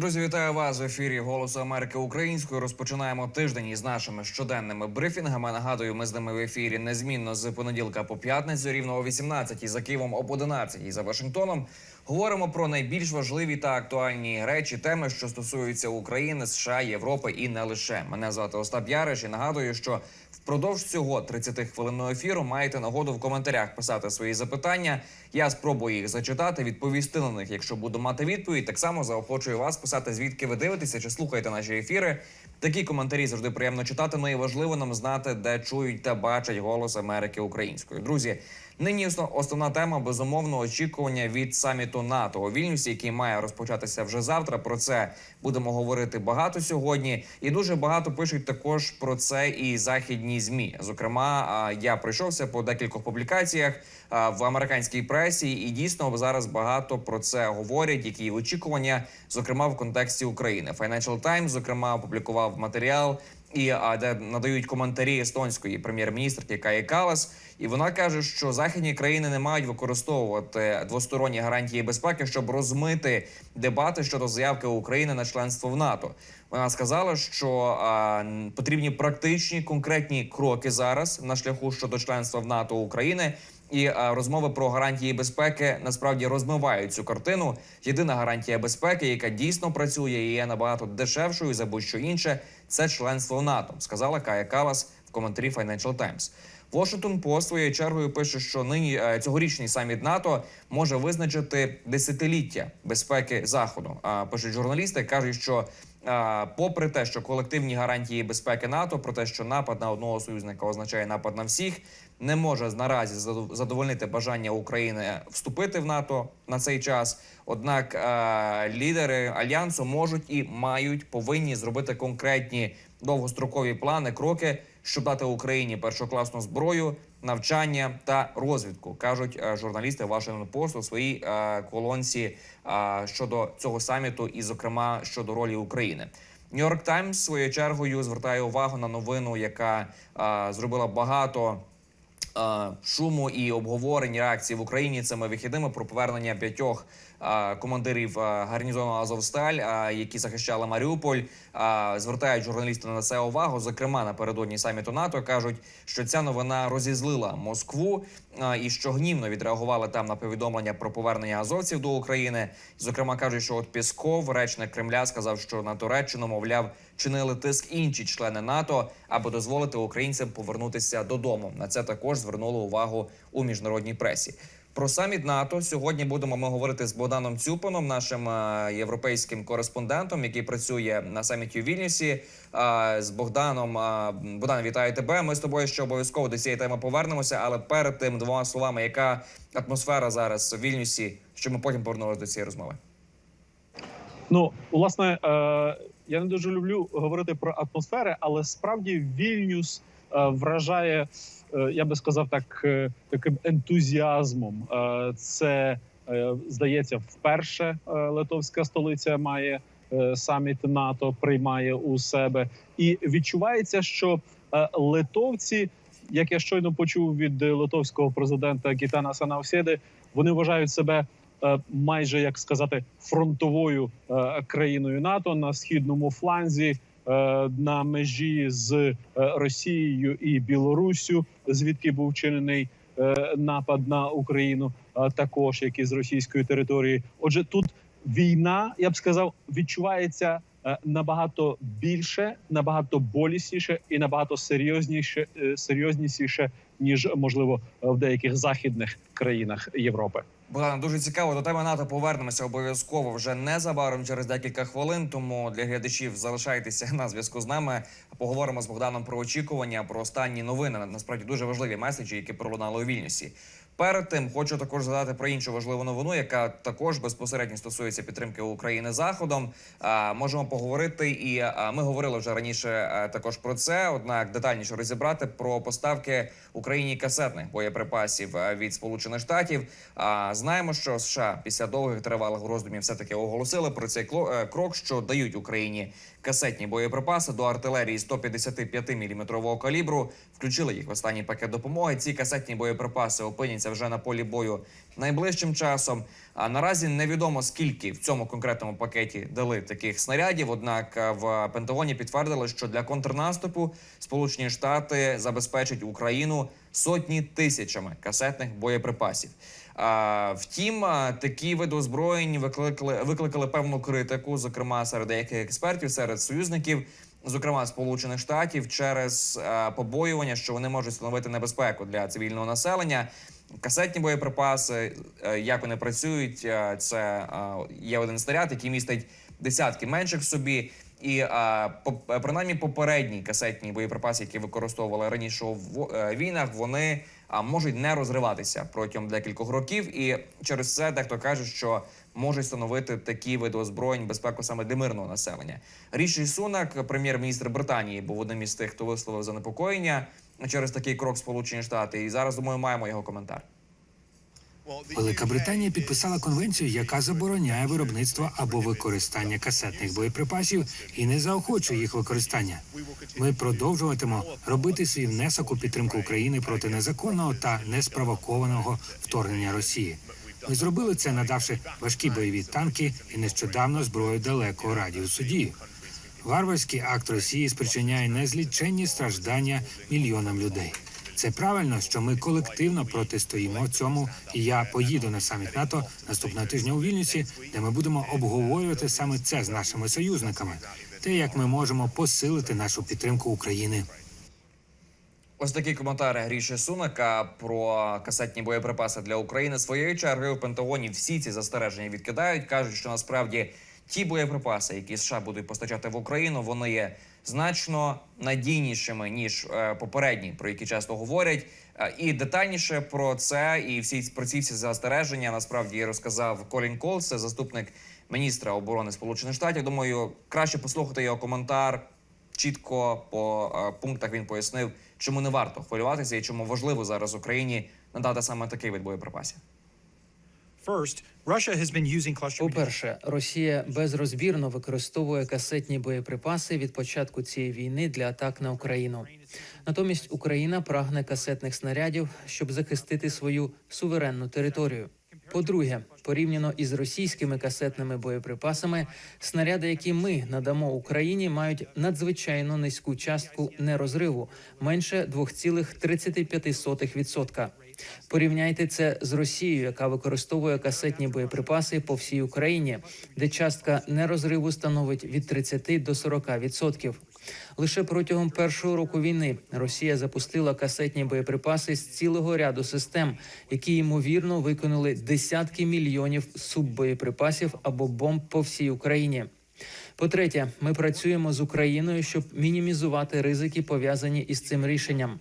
Друзі, вітаю вас в ефірі Голосу Америки Українською. Розпочинаємо тиждень із нашими щоденними брифінгами. Нагадую, ми з ними в ефірі незмінно з понеділка по п'ятницю, рівно о 18 за Києвом об 11 за Вашингтоном. Говоримо про найбільш важливі та актуальні речі, теми, що стосуються України, США, Європи і не лише. Мене звати Остап Яриш і нагадую, що впродовж цього 30 хвилинного ефіру маєте нагоду в коментарях писати свої запитання. Я спробую їх зачитати, відповісти на них, якщо буду мати відповідь. Так само заохочую вас писати, звідки ви дивитеся чи слухаєте наші ефіри. Такі коментарі завжди приємно читати. Ну і важливо нам знати, де чують та бачать голос Америки українською. Друзі, нині основна тема безумовно очікування від саміту НАТО у Вільнюсі, який має розпочатися вже завтра. Про це будемо говорити багато сьогодні, і дуже багато пишуть також про це і західні змі. Зокрема, я пройшовся по декількох публікаціях в американській пресі, і дійсно зараз багато про це говорять. Які очікування, зокрема в контексті України. Financial Times, зокрема, опублікував матеріал. І а, де надають коментарі естонської прем'єр-міністрки Каї Калас, і вона каже, що західні країни не мають використовувати двосторонні гарантії безпеки, щоб розмити дебати щодо заявки України на членство в НАТО. Сказала, що потрібні практичні конкретні кроки зараз на шляху щодо членства в НАТО України. І розмови про гарантії безпеки насправді розмивають цю картину. Єдина гарантія безпеки, яка дійсно працює і є набагато дешевшою за будь-що інше, це членство в НАТО, сказала Кая Калас в коментарі Financial Times. Washington Post своєю чергою пише, що нині е, цьогорічний саміт НАТО може визначити десятиліття безпеки заходу. А пишуть журналісти, кажуть, що попри те, що колективні гарантії безпеки НАТО, про те, що напад на одного союзника означає напад на всіх, не може наразі задов- задовольнити бажання України вступити в НАТО на цей час. Однак лідери альянсу можуть і мають повинні зробити конкретні довгострокові плани, кроки, щоб дати Україні першокласну зброю, навчання та розвідку, кажуть е, журналісти Вашингтон Пост у своїй е, колонці е, щодо цього саміту, і, зокрема, щодо ролі України. Нью-Йорк Таймс своєю чергою звертає увагу на новину, яка зробила багато шуму і обговорень реакції в Україні цими вихідними про повернення п'ятьох командирів гарнізону Азовсталь, які захищали Маріуполь. Звертають журналісти на це увагу. Зокрема, напередодні саміту НАТО кажуть, що ця новина розізлила Москву і що гнівно відреагували там на повідомлення про повернення азовців до України. Зокрема, кажуть, що от Пісков, речник Кремля, сказав, що на Туреччину, мовляв, чинили тиск інші члени НАТО, аби дозволити українцям повернутися додому. На це також звернули увагу у міжнародній пресі. Про саміт НАТО сьогодні будемо ми говорити з Богданом Цюпаном, нашим е, європейським кореспондентом, який працює на саміті у Вільнюсі. З Богданом Богдан, вітаю тебе. Ми з тобою ще обов'язково до цієї теми повернемося. Але перед тим двома словами, яка атмосфера зараз у Вільнюсі, щоб ми потім повернулися до цієї розмови. Ну, власне, е, я не дуже люблю говорити про атмосфери, але справді Вільнюс вражає, е, я би сказав так, е, таким ентузіазмом. Е, це е, здається, вперше е, литовська столиця має е, саміт НАТО, приймає у себе, і відчувається, що е, литовці, як я щойно почув від е, литовського президента Гітана Санаусєди, вони вважають себе е, майже як сказати фронтовою е, країною НАТО на східному фланзі. Е, На межі з е, Росією і Білоруссю, звідки був вчинений е, напад на Україну, також як і з російської території. Отже, тут війна, я б сказав, відчувається набагато більше, набагато болісніше і набагато серйозніше, е, серйознішіше ніж можливо в деяких західних країнах Європи. Богдан, дуже цікаво. До теми НАТО повернемося обов'язково вже незабаром через декілька хвилин. Тому для глядачів залишайтеся на зв'язку з нами. Поговоримо з Богданом про очікування, про останні новини. Насправді дуже важливі меседжі, які пролунали у Вільнюсі. Перед тим хочу також згадати про іншу важливу новину, яка також безпосередньо стосується підтримки України заходом. А, можемо поговорити, і а, ми говорили вже раніше а, також про це. Однак детальніше розібрати про поставки Україні касетних боєприпасів від Сполучених Штатів. А, знаємо, що США після довгих тривалих роздумів все таки оголосили про цей е, крок, що дають Україні касетні боєприпаси до артилерії 155 мм калібру. Включили їх в останній пакет допомоги. Ці касетні боєприпаси опиняться вже на полі бою найближчим часом. А наразі невідомо скільки в цьому конкретному пакеті дали таких снарядів. Однак е, в Пентагоні підтвердили, що для контрнаступу Сполучені Штати забезпечать Україну сотні тисячами касетних боєприпасів. Втім, такі види озброєнь викликали, викликали певну критику, зокрема серед деяких експертів, серед союзників, зокрема Сполучених Штатів, через а, побоювання, що вони можуть становити небезпеку для цивільного населення. Касетні боєприпаси, е, як вони працюють, е, це е, є один снаряд, який містить десятки менших в собі. І принаймні попередні касетні боєприпаси, які використовували раніше е, війнах, вони можуть не розриватися протягом декількох років. І через це дехто каже, що можуть становити такі види озброєнь безпеку саме для мирного населення. Ріші Сунак, прем'єр-міністр Британії, був одним із тих, хто висловив занепокоєння через такий крок Сполучені Штати. І зараз думаю, маємо його коментар. Велика Британія підписала конвенцію, яка забороняє виробництво або використання касетних боєприпасів і не заохочує їх використання. Ми продовжуватимемо робити свій внесок у підтримку України проти незаконного та неспровокованого вторгнення Росії. Ми зробили це, надавши важкі бойові танки і нещодавно зброю далекого радіусу дії. Варварський акт Росії спричиняє незліченні страждання мільйонам людей. Це правильно, що ми колективно протистоїмо цьому, і я поїду на саміт НАТО наступного тижня у Вільнюсі, де ми будемо обговорювати саме це з нашими союзниками, те, як ми можемо посилити нашу підтримку України. Ось такі коментари Гріші Сунака про касетні боєприпаси для України. Своєю чергою в Пентагоні всі ці застереження відкидають. кажуть, що насправді ті боєприпаси, які США будуть постачати в Україну, вони є значно надійнішими ніж е, попередні, про які часто говорять. Е, І детальніше про це і всі про ці всі застереження насправді розказав Колін Колс, заступник міністра оборони Сполучених Штатів. Думаю, краще послухати його коментар чітко по е, пунктах він пояснив, чому не варто хвилюватися і чому важливо зараз Україні надати саме такий вид боєприпасів. Munitions. По-перше, Росія безрозбірно використовує касетні боєприпаси від початку цієї війни для атак на Україну. Натомість Україна прагне касетних снарядів, щоб захистити свою суверенну територію. По-друге, порівняно із російськими касетними боєприпасами, снаряди, які ми надамо Україні, мають надзвичайно низьку частку нерозриву менше 2,35%. Порівняйте це з Росією, яка використовує касетні боєприпаси по всій Україні, де частка нерозриву становить від 30 до 40%. Лише протягом першого року війни Росія запустила касетні боєприпаси з цілого ряду систем, які ймовірно виконали десятки мільйонів суббоєприпасів або бомб по всій Україні. По-третє, ми працюємо з Україною, щоб мінімізувати ризики, пов'язані із цим рішенням.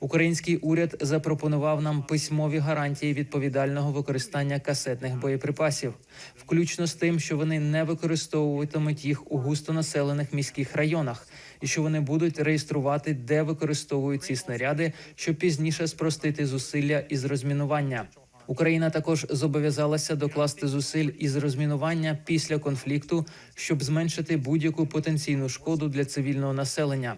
Український уряд запропонував нам письмові гарантії відповідального використання касетних боєприпасів, включно з тим, що вони не використовуватимуть їх у густонаселених міських районах, і що вони будуть реєструвати, де використовують ці снаряди, щоб пізніше спростити зусилля із розмінування. Україна також зобов'язалася докласти зусиль із розмінування після конфлікту, щоб зменшити будь-яку потенційну шкоду для цивільного населення.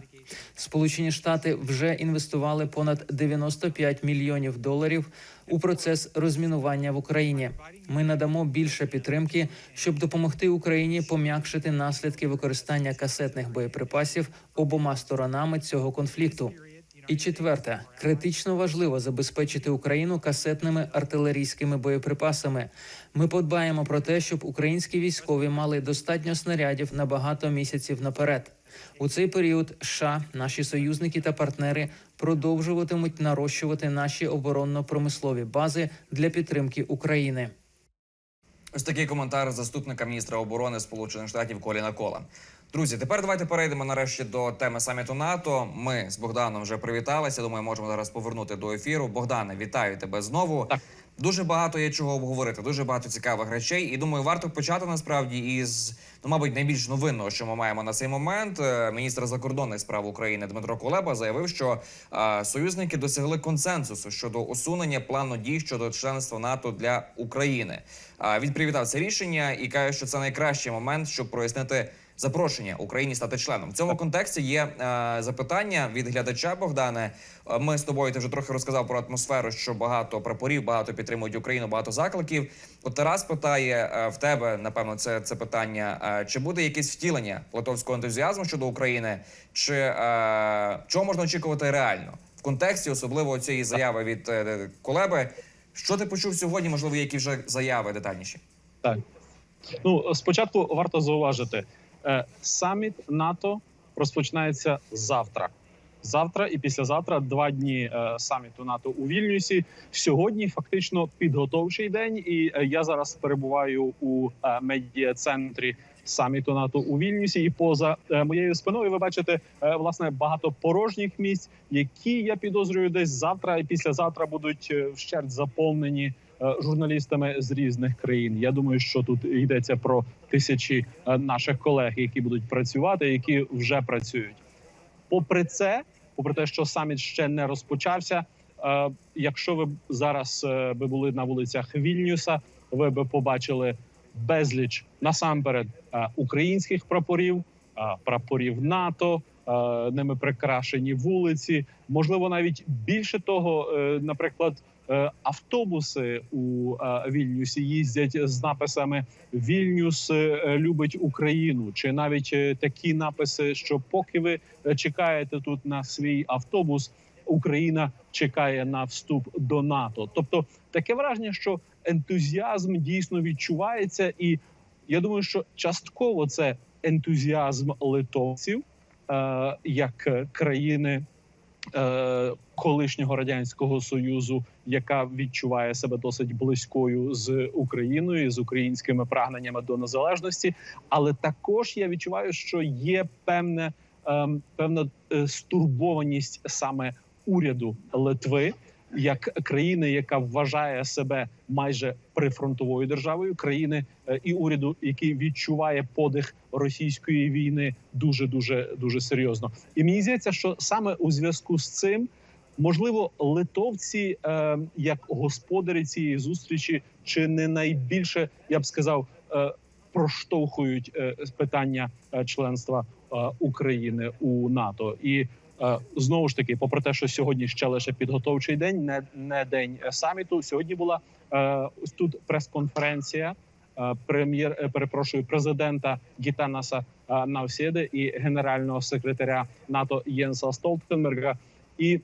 Сполучені Штати вже інвестували понад 95 мільйонів доларів у процес розмінування в Україні. Ми надамо більше підтримки, щоб допомогти Україні пом'якшити наслідки використання касетних боєприпасів обома сторонами цього конфлікту. І четверте, критично важливо забезпечити Україну касетними артилерійськими боєприпасами. Ми подбаємо про те, щоб українські військові мали достатньо снарядів на багато місяців наперед. У цей період США, наші союзники та партнери продовжуватимуть нарощувати наші оборонно-промислові бази для підтримки України. Ось такий коментар заступника міністра оборони Сполучених Штатів Коліна Кола. Друзі, тепер давайте перейдемо нарешті до теми саміту НАТО. Ми з Богданом вже привіталися. Думаю, можемо зараз повернути до ефіру. Богдане, вітаю тебе знову. Так. Дуже багато є чого обговорити, дуже багато цікавих речей. І думаю, варто почати насправді із ну, мабуть, найбільш новинного, що ми маємо на цей момент. Е, Міністр закордонних справ України Дмитро Кулеба заявив, що е, союзники досягли консенсусу щодо усунення плану дій щодо членства НАТО для України. Е, він привітав це рішення і каже, що це найкращий момент, щоб прояснити запрошення Україні стати членом. В цьому контексті є е, запитання від глядача Богдане. Е, Ми з тобою ти вже трохи розказав про атмосферу, що багато прапорів, багато підтримують Україну, багато закликів. От Тарас питає е, в тебе, напевно, це, це питання: е, чи буде якесь втілення литовського ентузіазму щодо України, чи е, чого можна очікувати реально в контексті, особливо цієї заяви від е, Кулеби? Що ти почув сьогодні? Можливо, які вже заяви детальніші? Так. Ну, спочатку варто зауважити, саміт НАТО розпочинається завтра. Завтра і післязавтра два дні е, саміту НАТО у Вільнюсі. Сьогодні фактично підготовчий день, і е, я зараз перебуваю у е, медіа-центрі саміту НАТО у Вільнюсі. І поза е, моєю спиною ви бачите е, власне багато порожніх місць, які я підозрюю, десь завтра і післязавтра будуть е, вщерть заповнені е, журналістами з різних країн. Я думаю, що тут йдеться про тисячі е, наших колег, які будуть працювати, які вже працюють. Попри це, попри те, що саміт ще не розпочався. е, Якщо ви зараз е, би були на вулицях Вільнюса, ви би побачили безліч насамперед е, українських прапорів, е, прапорів НАТО. е, Ними прикрашені вулиці. Можливо, навіть більше того, е, наприклад, е, автобуси у е, Вільнюсі їздять з написами Вільнюс е, любить Україну, чи навіть е, такі написи, що поки ви е, чекаєте тут на свій автобус, Україна чекає на вступ до НАТО. Тобто таке враження, що ентузіазм дійсно відчувається, і я думаю, що частково це ентузіазм литовців е, як е, країни. е, Колишнього радянського союзу, яка відчуває себе досить близькою з Україною з українськими прагненнями до незалежності, але також я відчуваю, що є певне ем, певна е, стурбованість саме уряду Литви як країни, яка вважає себе майже прифронтовою державою, країни е, і уряду, який відчуває подих російської війни, дуже дуже дуже серйозно. І мені здається, що саме у зв'язку з цим. Можливо, литовці, е, як господарі цієї зустрічі, чи не найбільше я б сказав, е, проштовхують е, питання е, членства е, України у НАТО. І е, знову ж таки, попри те, що сьогодні ще лише підготовчий день, не, не день е, саміту. Сьогодні була е, тут прес-конференція. е, Прем'єр е, перепрошую президента Гітанаса Навсєди і генерального секретаря НАТО Єнса Столтенберга. І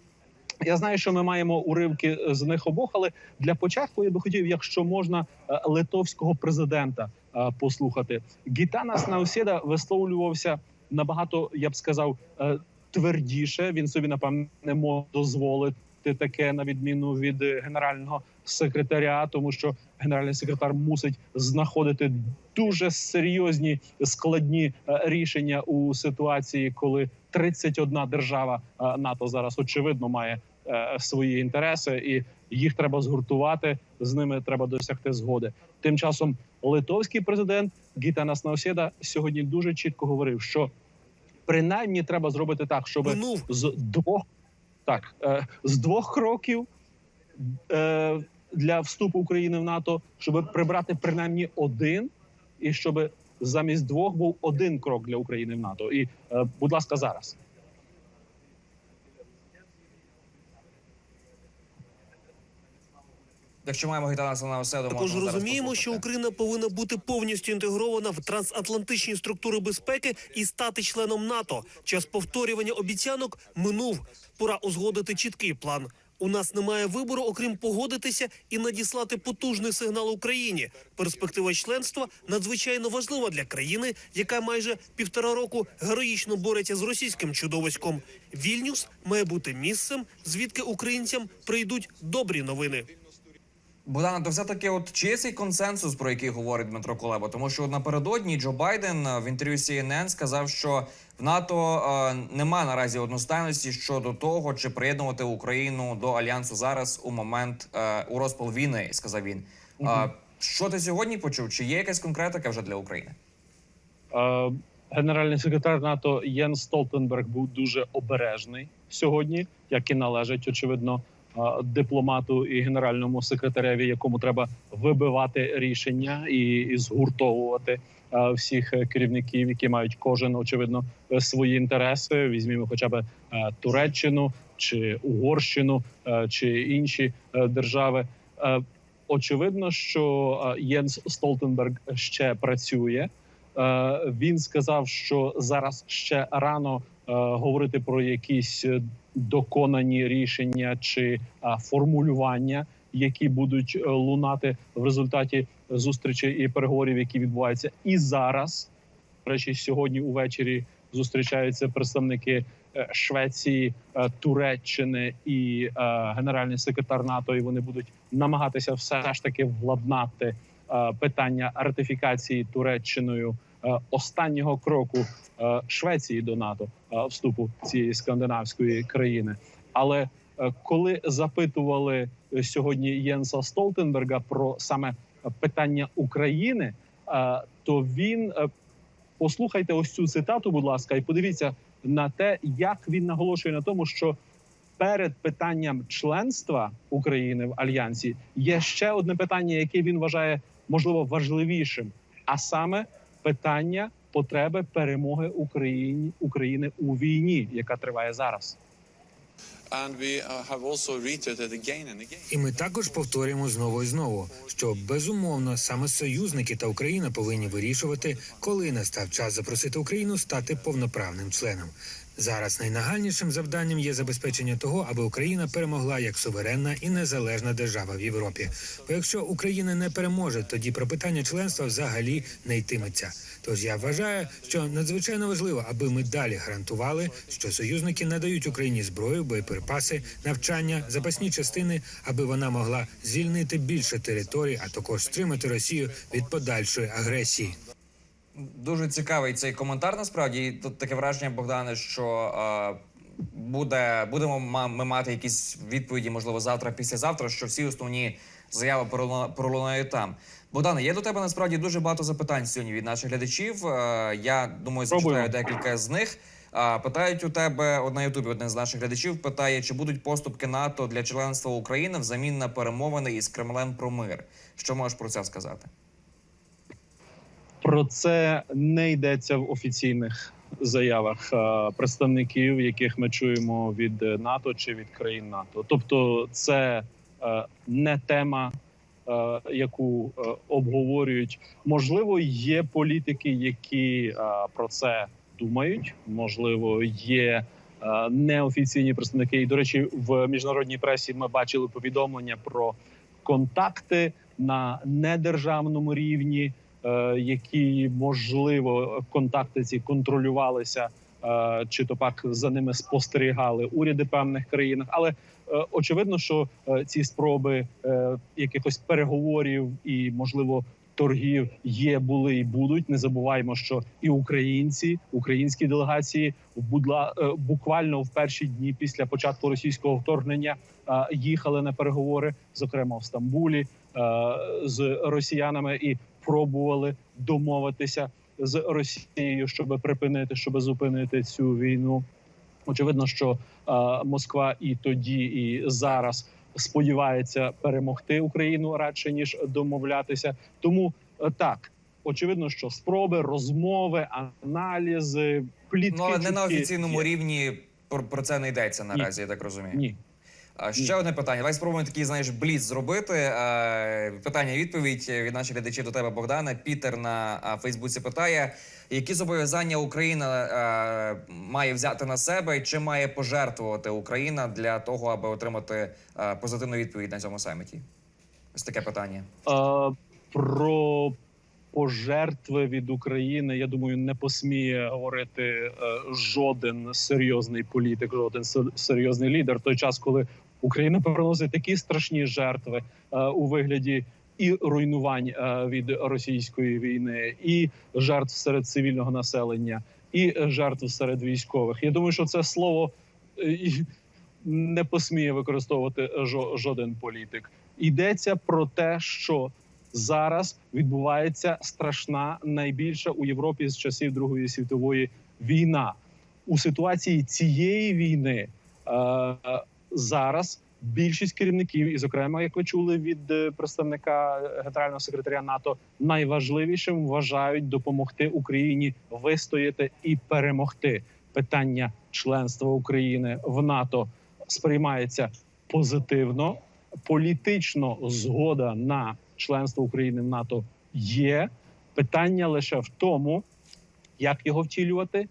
я знаю, що ми маємо уривки з них обох, але для початку я би хотів, якщо можна, е, литовського президента е, послухати. Гітанас Наусєда висловлювався набагато, я б сказав, е, твердіше. Він собі напевне не може дозволити таке на відміну від е, генерального секретаря, тому що генеральний секретар мусить знаходити дуже серйозні складні е, рішення у ситуації, коли 31 держава е, НАТО зараз очевидно має е, свої інтереси, і їх треба згуртувати. З ними треба досягти згоди. Тим часом литовський президент Гітанас Наусєда сьогодні дуже чітко говорив, що принаймні треба зробити так, щоб Минув з двох так е, з двох кроків для вступу України в НАТО, щоб прибрати принаймні один, і щоб замість двох був один крок для України в НАТО. І, е, будь ласка, зараз. Якщо маємо Гітанаса на оседу, також розуміємо, що Україна повинна бути повністю інтегрована в трансатлантичні структури безпеки і стати членом НАТО. Час повторювання обіцянок минув. Пора узгодити чіткий план. У нас немає вибору, окрім погодитися і надіслати потужний сигнал Україні. Перспектива членства надзвичайно важлива для країни, яка майже півтора року героїчно бореться з російським чудовиськом. Вільнюс має бути місцем, звідки українцям прийдуть добрі новини. Богдана, то все таки, от чи є цей консенсус, про який говорить Дмитро Кулеба? Тому що напередодні Джо Байден е, в інтерв'ю CNN сказав, що в НАТО е, нема наразі одностайності щодо того, чи приєднувати Україну до альянсу зараз у момент е, у розпал війни, сказав він. Е, що ти сьогодні почув? Чи є якась конкретика вже для України? Е, Генеральний секретар НАТО Єн Столтенберг був дуже обережний сьогодні, як і належить, очевидно, дипломату і генеральному секретареві, якому треба вибивати рішення і, і згуртовувати е, всіх е, керівників, які мають кожен очевидно е, свої інтереси. Візьмімо, хоча б е, Туреччину чи Угорщину е, чи інші е, держави. Е, Очевидно, що е, Єнс Столтенберг ще працює. Е, Він сказав, що зараз ще рано е, говорити про якісь е, доконані рішення чи формулювання, які будуть е, лунати в результаті зустрічей і переговорів, які відбуваються і зараз. Речі, сьогодні увечері зустрічаються представники е, Швеції, е, Туреччини і генеральний секретар НАТО. І вони будуть намагатися все ж таки владнати питання ратифікації Туреччиною останнього кроку е, Швеції до НАТО е, вступу цієї скандинавської країни. Але е, коли запитували е, сьогодні Єнса Столтенберга про саме е, питання України, е, то він е, послухайте ось цю цитату, будь ласка, і подивіться на те, як він наголошує на тому, що перед питанням членства України в альянсі є ще одне питання, яке він вважає можливо важливішим, а саме питання потреби перемоги України України у війні, яка триває зараз. Uh. І ми також повторюємо знову і знову, що безумовно саме союзники та Україна повинні вирішувати, коли настав час запросити Україну стати повноправним членом. Зараз найнагальнішим завданням є забезпечення того, аби Україна перемогла як суверенна і незалежна держава в Європі. Бо якщо Україна не переможе, тоді про питання членства взагалі не йтиметься. Тож я вважаю, що надзвичайно важливо, аби ми далі гарантували, що союзники надають Україні зброю, боєприпаси, навчання, запасні частини, аби вона могла звільнити більше територій, а також стримати Росію від подальшої агресії. Дуже цікавий цей коментар. Насправді І тут таке враження, Богдане, що е, буде будемо ми мати якісь відповіді, можливо, завтра, післязавтра, що всі основні заяви пролуна- пролунають там. Богдане, є до тебе насправді дуже багато запитань сьогодні від наших глядачів. Е, я думаю, зачитаю декілька з них. А, питають у тебе от на Ютубі один з наших глядачів питає, чи будуть поступки НАТО для членства України взамін на перемовини із Кремлем про мир. Що можеш про це сказати? Про це не йдеться в офіційних заявах представників, яких ми чуємо від е, НАТО чи від країн НАТО. Тобто, це е, не тема, е, яку обговорюють. Можливо, є політики, які про це думають. Можливо, є неофіційні представники. І до речі, в міжнародній пресі ми бачили повідомлення про контакти на недержавному рівні які можливо контакти ці контролювалися, е, чи то пак за ними спостерігали уряди певних країн. Але е, очевидно, що е, ці спроби е, якихось переговорів і можливо. Торгів є, були і будуть. Не забуваємо, що і українці, українські делегації будла е, буквально в перші дні після початку російського вторгнення е, їхали на переговори, зокрема в Стамбулі, е, з росіянами і пробували домовитися з Росією, щоб припинити, щоб зупинити цю війну. Очевидно, що е, Москва і тоді, і зараз сподівається перемогти Україну радше ніж домовлятися. Тому е, так очевидно, що спроби, розмови, аналізи, плітки Ну, але не на офіційному є. рівні про, про це не йдеться наразі, я так розумію. Ні. А ще одне питання. Давай спробуємо такий, знаєш, бліц зробити. Е, Питання відповідь від наших глядачів до тебе, Богдана. Пітер на Фейсбуці питає, які зобов'язання Україна е, має взяти на себе, і чи має пожертвувати Україна для того, аби отримати е, позитивну відповідь на цьому саміті? Ось таке питання. Е, про пожертви від України, я думаю, не посміє говорити жоден серйозний політик, жоден серйозний лідер. В той час, коли Україна приносить такі страшні жертви е, у вигляді. І руйнувань е, від російської війни, і жертв серед цивільного населення, і жертв серед військових. Я думаю, що це слово е, не посміє використовувати жо- жоден політик. Йдеться про те, що зараз відбувається страшна, найбільша у Європі з часів Другої світової війна. У ситуації цієї війни зараз більшість керівників, і зокрема, як ви чули від е, представника е, генерального секретаря НАТО, найважливішим вважають допомогти Україні вистояти і перемогти. Питання членства України в НАТО сприймається позитивно. Політично згода на членство України в НАТО є. Питання лише в тому, як його втілювати,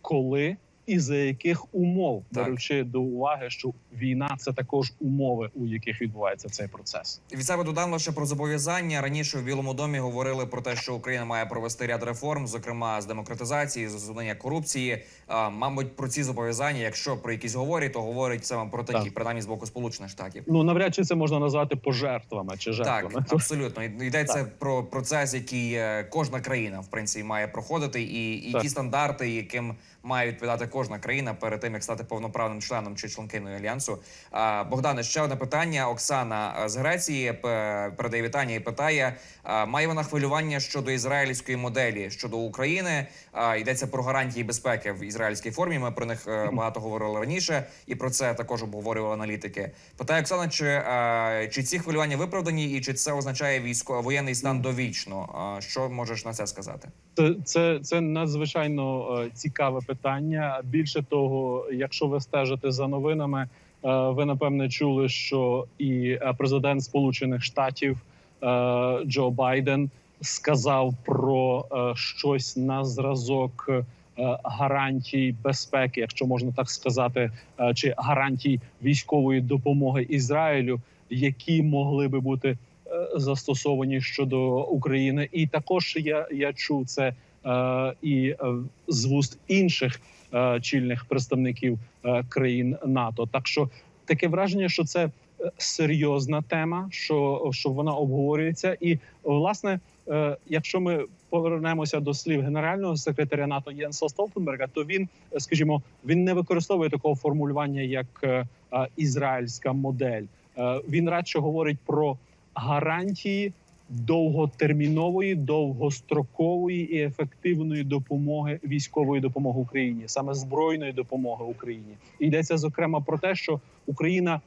коли і за яких умов, Так. беручи до уваги, що війна це також умови, у яких відбувається цей процес. Від себе додам лише про зобов'язання. Раніше в Білому домі говорили про те, що Україна має провести ряд реформ, зокрема з демократизації, з усунення корупції. А, мабуть, про ці зобов'язання, якщо про якісь говорять, то говорять саме про такі, Так. принаймні з боку Сполучених Штатів. Ну навряд чи це можна назвати пожертвами чи жертвами. Так, абсолютно йдеться про процес, який е, кожна країна в принципі має проходити, і, і ті стандарти, яким має відповідати кожна країна перед тим, як стати повноправним членом чи членкиною альянсу. Богдане, ще одне питання. Оксана е, з Греції передає вітання і питає: має вона хвилювання щодо ізраїльської моделі щодо України? Йдеться про гарантії безпеки в ізраїльській формі. Ми про них е, багато говорили раніше, і про це також обговорювали аналітики. Питає Оксана, чи, е, чи ці хвилювання виправдані, і чи це означає військо воєнний стан довічно? Що можеш на це сказати? Це, це, це надзвичайно е, цікаве питання. Більше того, якщо ви стежите за новинами, е, ви напевне чули, що і е, президент Сполучених Штатів Джо Байден сказав про щось на зразок гарантій безпеки, якщо можна так сказати, чи гарантій військової допомоги Ізраїлю, які могли би бути застосовані щодо України. І також я, я чув це е, і е, з вуст інших е, чільних представників е, країн НАТО. Так що таке враження, що це е, серйозна тема, що, що вона обговорюється, і власне, е, якщо ми повернемося до слів генерального секретаря НАТО Єнса Столтенберга, то він, е, скажімо, він не використовує такого формулювання як е, е, ізраїльська модель. Е, Він радше говорить про гарантії довготермінової, довгострокової і ефективної допомоги військової допомоги Україні, саме збройної допомоги Україні. І йдеться зокрема про те, що Україна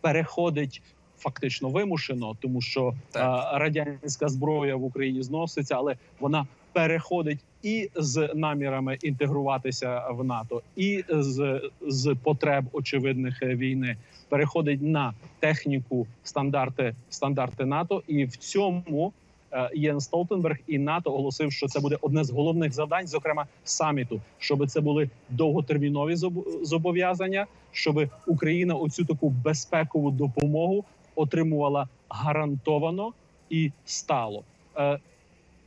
переходить. Фактично вимушено, тому що а, радянська зброя в Україні зноситься, але вона переходить і з намірами інтегруватися в НАТО, і з, з потреб очевидних е, війни переходить на техніку стандарти стандарти НАТО. І в цьому е, Єн Столтенберг і НАТО оголосив, що це буде одне з головних завдань, зокрема саміту, щоб це були довготермінові зоб- зобов'язання, щоб Україна оцю таку безпекову допомогу отримувала гарантовано і стало. Е,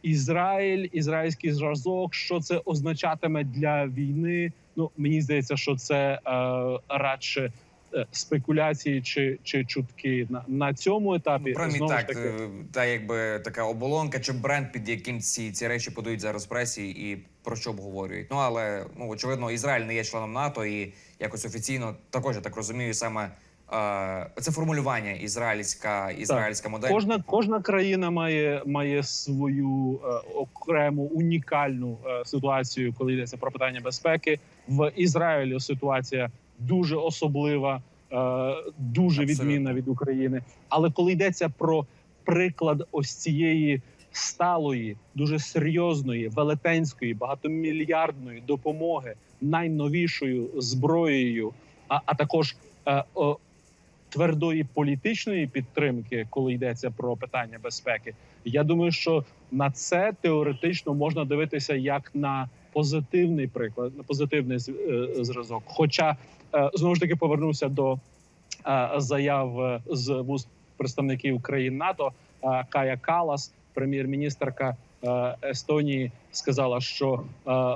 Ізраїль, ізраїльський зразок, що це означатиме для війни? Ну мені здається, що це е, радше спекуляції чи, чи чутки на, на цьому етапі. Ну, знову так, таки, е, та якби така оболонка чи бренд, під яким ці, ці речі подають зараз в пресі і про що обговорюють. Ну але ну очевидно, Ізраїль не є членом НАТО і якось офіційно також я так розумію, саме е, це формулювання ізраїльська ізраїльська модель. Кожна кожна країна має має свою е, окрему унікальну е, ситуацію, коли йдеться про питання безпеки. В Ізраїлі ситуація дуже особлива, е, дуже відмінна від України. Але коли йдеться про приклад ось цієї сталої, дуже серйозної, велетенської, багатомільярдної допомоги найновішою зброєю, а, а також е, о, твердої політичної підтримки, коли йдеться про питання безпеки, я думаю, що на це теоретично можна дивитися як на позитивний приклад, на позитивний е, зразок. Хоча е, знову ж таки повернуся до е, заяв з вуст представників країн НАТО Кая Калас, прем'єр-міністерка е, Естонії, сказала, що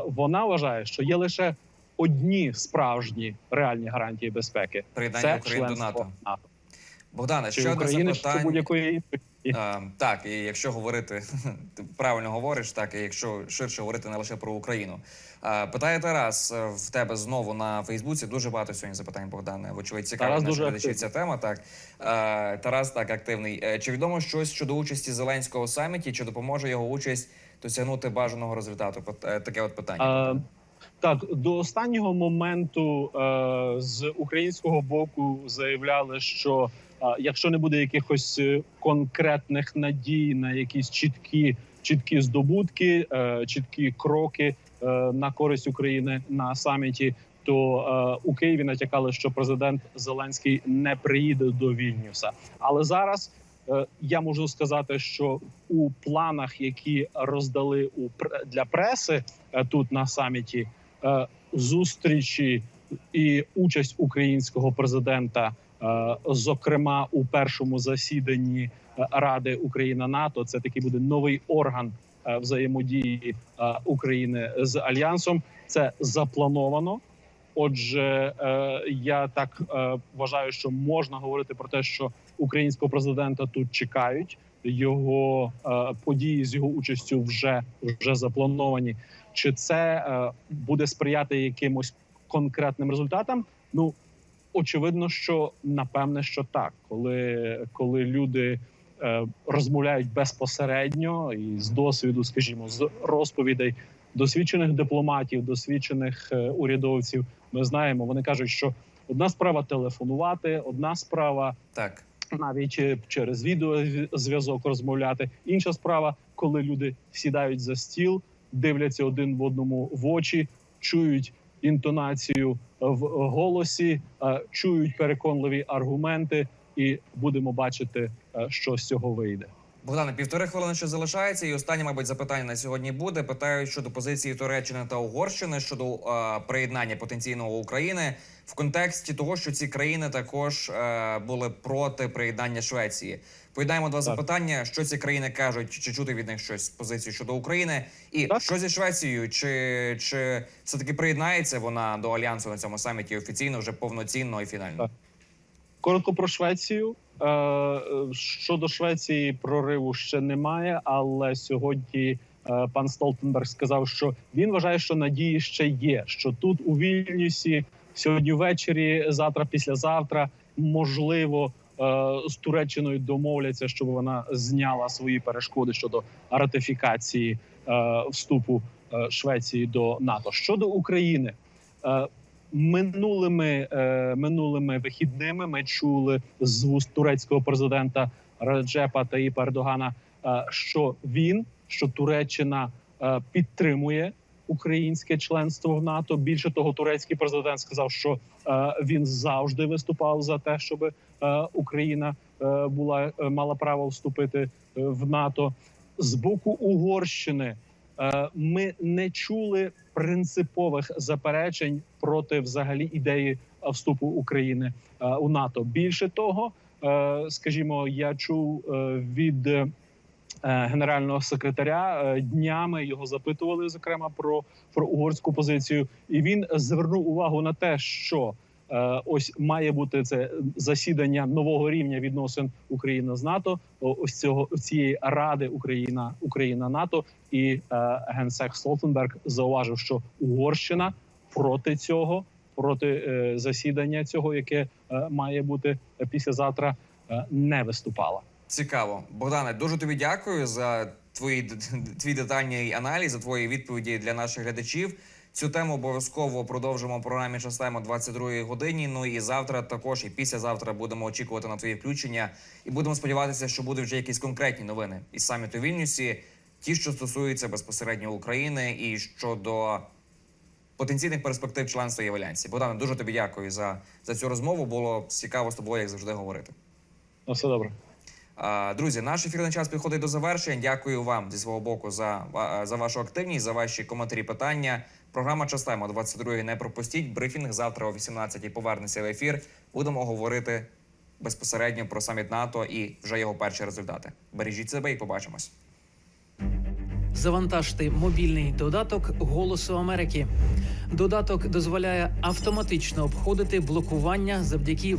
вона вважає, що є лише одні справжні реальні гарантії безпеки Приєднання це України до НАТО. НАТО. Богдане, Чи ще України, чи запитання. будь-якої іншої. Е, так, і якщо говорити, ти правильно говориш, так і якщо ширше говорити не лише про Україну. Е, питає Тарас е, в тебе знову на Фейсбуці. Дуже багато сьогодні запитань, Богдане. Вочевидь, Тарас наші дуже глядачі ця тема. Так е, Тарас так активний. Е, чи відомо щось щодо участі Зеленського саміті? Чи допоможе його участь досягнути бажаного результату? Е, Таке от питання. Е, Так, до останнього моменту е, з українського боку заявляли, що е, якщо не буде якихось е, конкретних надій на якісь чіткі, чіткі здобутки, е, чіткі кроки е, на користь України на саміті, то у Києві натякали, що президент Зеленський не приїде до Вільнюса. Але зараз я можу сказати, що у планах, які роздали у для преси тут на саміті, зустрічі і участь українського президента, зокрема у першому засіданні е, Ради Україна НАТО. Це такий буде новий орган е, взаємодії е, України з альянсом. Це заплановано. Отже, е, я так е, вважаю, що можна говорити про те, що українського президента тут чекають. Його е, події з його участю вже вже заплановані. Чи це е, буде сприяти якимось конкретним результатам? Ну очевидно, що напевне, що так, коли, коли люди е, розмовляють безпосередньо і з досвіду, скажімо, з розповідей досвідчених дипломатів, досвідчених е, урядовців, ми знаємо, вони кажуть, що одна справа телефонувати, одна справа Так. навіть е, через відеозв'язок розмовляти. Інша справа, коли люди сідають за стіл, дивляться один в одному в очі, чують інтонацію в голосі, е, чують переконливі аргументи, і будемо бачити, е, що з цього вийде. Богдане, півтори хвилини ще залишається, і останнє, мабуть, запитання на сьогодні буде. Питають щодо позиції Туреччини та Угорщини щодо е, приєднання потенційного України в контексті того, що ці країни також е, були проти приєднання Швеції. Поєднаємо два запитання: що ці країни кажуть, чи чути від них щось позицію щодо України, і Так. що зі Швецією, чи, чи все таки приєднається вона до альянсу на цьому саміті офіційно, вже повноцінно і фінально? Так. Коротко про Швецію. Е, Щодо Швеції прориву ще немає, але сьогодні е, пан Столтенберг сказав, що він вважає, що надії ще є. Що тут у Вільнюсі сьогодні ввечері, завтра, післязавтра, можливо, е, з Туреччиною домовляться, щоб вона зняла свої перешкоди щодо ратифікації вступу Швеції до НАТО. Щодо України. Минулими е, минулими вихідними ми чули з вуст турецького президента Реджепа Таїпа Ердогана, е, що він, що Туреччина е, підтримує українське членство в НАТО. Більше того, турецький президент сказав, що е, він завжди виступав за те, щоб Україна була мала право вступити в НАТО. З боку Угорщини ми не чули принципових заперечень проти взагалі ідеї вступу України у НАТО. Більше того, е, скажімо, я чув е, від е, генерального секретаря днями його запитували зокрема про, про угорську позицію, і він звернув увагу на те, що ось має бути це засідання нового рівня відносин України з НАТО. Ось цього цієї ради Україна Україна НАТО і е, генсек Столтенберг зауважив, що Угорщина проти цього, проти е, засідання цього, яке е, має бути післязавтра, е, не виступала. Цікаво, Богдане. Дуже тобі дякую за твої твій детальний аналіз, за твої відповіді для наших глядачів. Цю тему обов'язково продовжимо в програмі «Частаємо» 22 годині. Ну і завтра також, і післязавтра будемо очікувати на твої включення. І будемо сподіватися, що будуть вже якісь конкретні новини із саміту Вільнюсі, ті, що стосуються безпосередньо України, і щодо потенційних перспектив членства є в Альянсі. Богдане, дуже тобі дякую за, за цю розмову. Було цікаво з тобою, як завжди, говорити. На все добре. Друзі, наш ефірний час підходить до завершення. Дякую вам зі свого боку за, за вашу активність, за ваші коментарі, питання. Програма Частаємо 22 не пропустіть. Брифінг завтра о 18 повернеться в ефір. Будемо говорити безпосередньо про саміт НАТО і вже його перші результати. Бережіть себе і побачимось. Завантажте мобільний додаток Голосу Америки. Додаток дозволяє автоматично обходити блокування завдяки